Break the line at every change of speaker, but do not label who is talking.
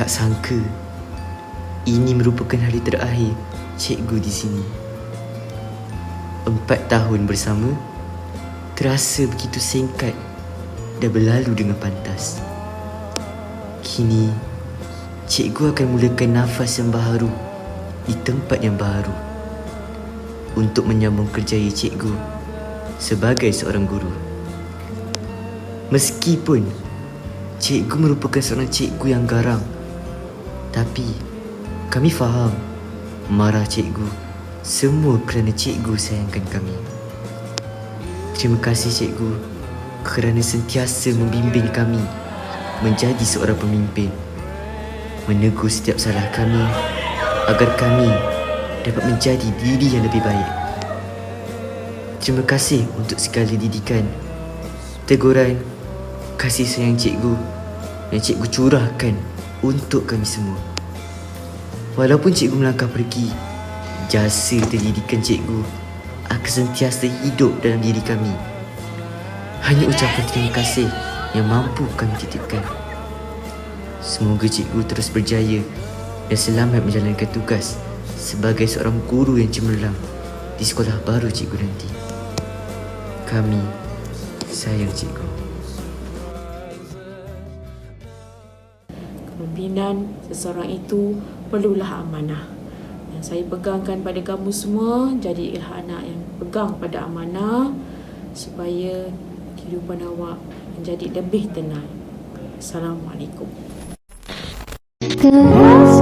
Tak sangka ini merupakan hari terakhir cikgu di sini. Empat tahun bersama terasa begitu singkat dan berlalu dengan pantas. Kini cikgu akan mulakan nafas yang baharu di tempat yang baru untuk menyambung kerjaya cikgu sebagai seorang guru. Meskipun cikgu merupakan seorang cikgu yang garang, tapi kami faham marah cikgu semua kerana cikgu sayangkan kami. Terima kasih cikgu kerana sentiasa membimbing kami menjadi seorang pemimpin. Menegur setiap salah kami agar kami dapat menjadi diri yang lebih baik. Terima kasih untuk segala didikan, teguran, kasih sayang cikgu yang cikgu curahkan untuk kami semua. Walaupun cikgu melangkah pergi, jasa terdidikan cikgu akan sentiasa hidup dalam diri kami. Hanya ucapan terima kasih yang mampu kami titipkan. Semoga cikgu terus berjaya dan selamat menjalankan tugas sebagai seorang guru yang cemerlang di sekolah baru cikgu nanti. Kami sayang cikgu.
Kepimpinan seseorang itu perlulah amanah. Yang saya pegangkan pada kamu semua, jadilah anak yang pegang pada amanah supaya kehidupan awak menjadi lebih tenang. Assalamualaikum.
Keras